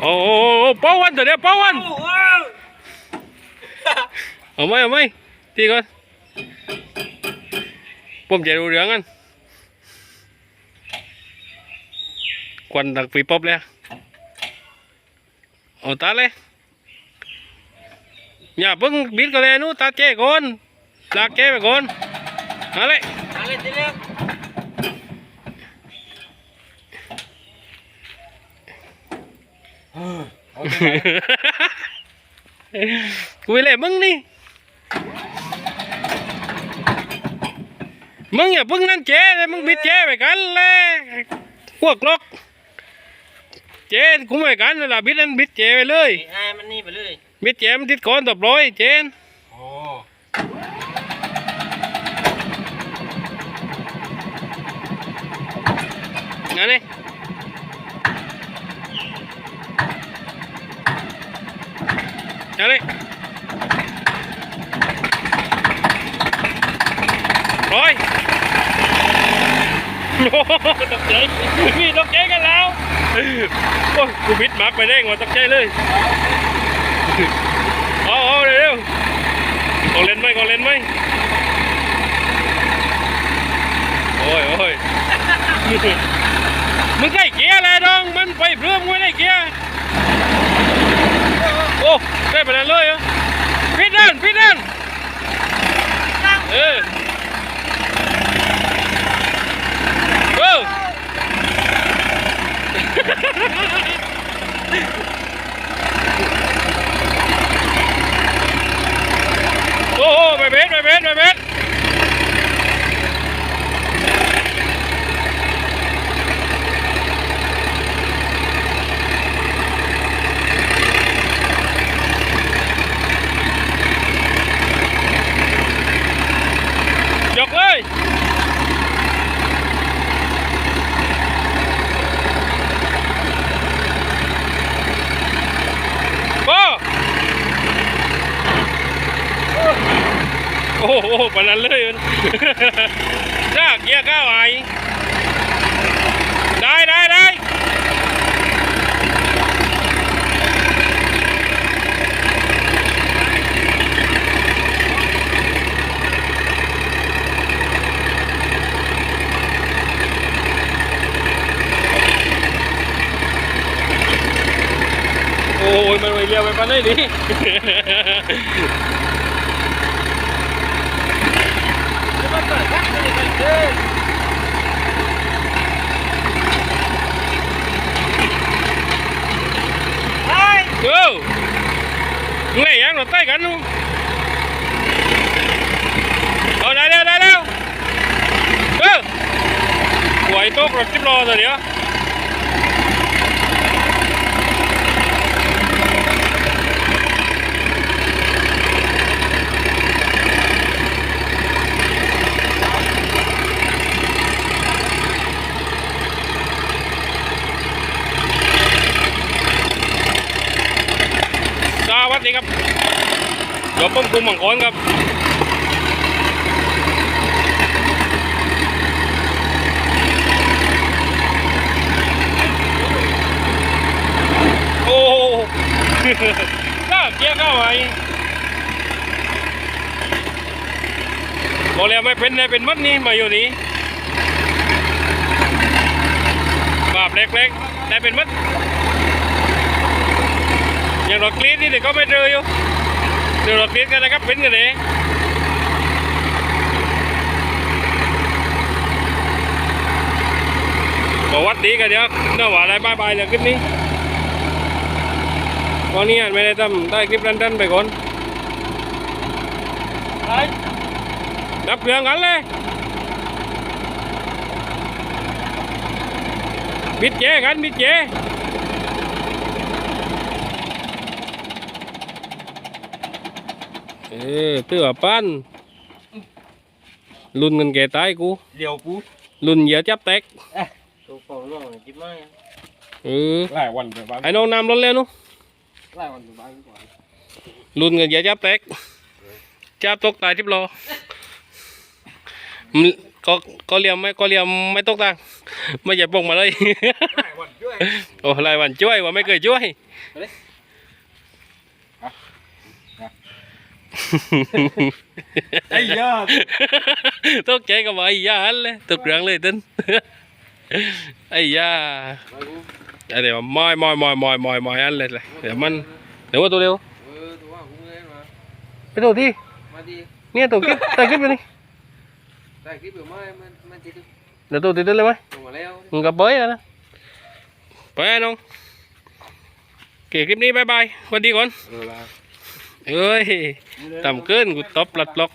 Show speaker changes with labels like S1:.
S1: โอ้โหป้าวันเดี๋ยป้าวัน
S2: โอ้โห
S1: เอาไหมเอาไหมทีก่อนผมจะรู้เรื่องกันควันตักปีป๊อบเลยเอาตาเลยอย่าเพิ่งบิดกันเลยนู้ตาเจ้ก่อนลากเจ้ไปก่อนเอาเลย
S2: อะไรทีเดียว
S1: คุยเลยมึงนี่ มึงอย่าเพิ่งนั่นเจ๊เลยมึงบิดเจ๊ไปกันเลยพวกล็อกเจ๊กูไม่กันเวลาบิดนั้นบิดเจ๊ไปเลย
S2: ไอ้มันนี่ไปเลย
S1: บิดเจ๊มันติดก้อนตับร้อยเจน
S2: โอ้
S1: นั่นนี่ นั่นนี่ร้อยโอ้โหตกใจมีตกใจกันแล้วโอ้ยกูบิดมาร์กไปได้งว่ะตกใจเลยเอาเอาเร็วๆก็เล่นไหมก็เล่นไหมโอ้ยโอ้ยมึงใส่เกียร์อะไรน้อง มันไปเพื่อมึงไม่ได้เกียร์ อ้ได้ไปแล้วเลยพี่ดันพี่ดันเออเออโอ้โหไปเบสไปเบสไปเบส ยกเลยก็ โอ้โหปานนั้นเลยมันจ้าเกียร์ก้าวไอได้ได้ได้โอ้ยมันไม่เลี้ยวไปปานไหนดิ
S2: พักเลยกันเด้อ
S1: เออมึงไงยังเราใต้กันนู่นเอาได้แล้วได้แล้วเออหวยโต๊ะรถจิบล้อตัวเดีย วัสดีครับเดี๋ยวผมคุมมังกรครับโอ้ก้าเกียร์ก้าวไอ้บอกแล้วไม่เป็นเลยเป็นมัดนี่มาอยู่นี่บาปเล็กๆแต่เป็นมัด อย่างรถกรีดนี่เด็กก็ไม่เจออยู่เดี๋ยวรถกรีดกันนะครับเป็นกันเองบอกวัดดีกันเดี๋ยวนื้อหวานอะไรบายบายเลยคลิปนี้วันนี้ไม่ได้ทำได้คลิปดันๆไปก่อน
S2: ไป
S1: ดับเครื่องกันเลยบิดเจกันบิดเจ เออเตื้อปั้นลุนกันแก่ตายกู
S2: เดี๋ยวกู
S1: ลุนเหยียจับแตก
S2: ตัวฟองร่องจิ้มไม่
S1: เออ
S2: หลายวันไปบ้าง
S1: ไอ้น้องน้ำร้อนแล้วนุ
S2: หลายวันไปบ้างก่อน
S1: ลุนกันเหยียจับแตกจับตกตายทิบรอมันก็ก็เลียมไม่ก็เลียมไม่ตกตังค์ไม่อย่าปงมาเลย
S2: ได้วันช่วย
S1: โอ้รายวันช่วยว่าไม่เคยช่วย
S2: ไอ้ยอด
S1: ตกใจกับว่าไอ้ยาหันเลยตกเรื่องเลยตึ้นไอ้ยาเดี๋ยวมอยมอยมอยมอยมอยมอยอันเลยเลยเดี๋ยวมันเดี๋ยวว่าตัวเร็ว
S2: เออตัวว่ากูเลยมา
S1: ไปตัวที่เนี่ยตัวคลิปตัวคลิปอยู่นี่
S2: ได้คลิปอยู่ไหมมันมันจะดู
S1: เดี๋ยวตัวติดเลยไหม
S2: มึ
S1: งกับเบยอะนะไปน้องโอเคคลิปนี้บายบายสวัสดีก่อน
S2: เอ้
S1: ยต่ำเกินกูตบลัดล็อก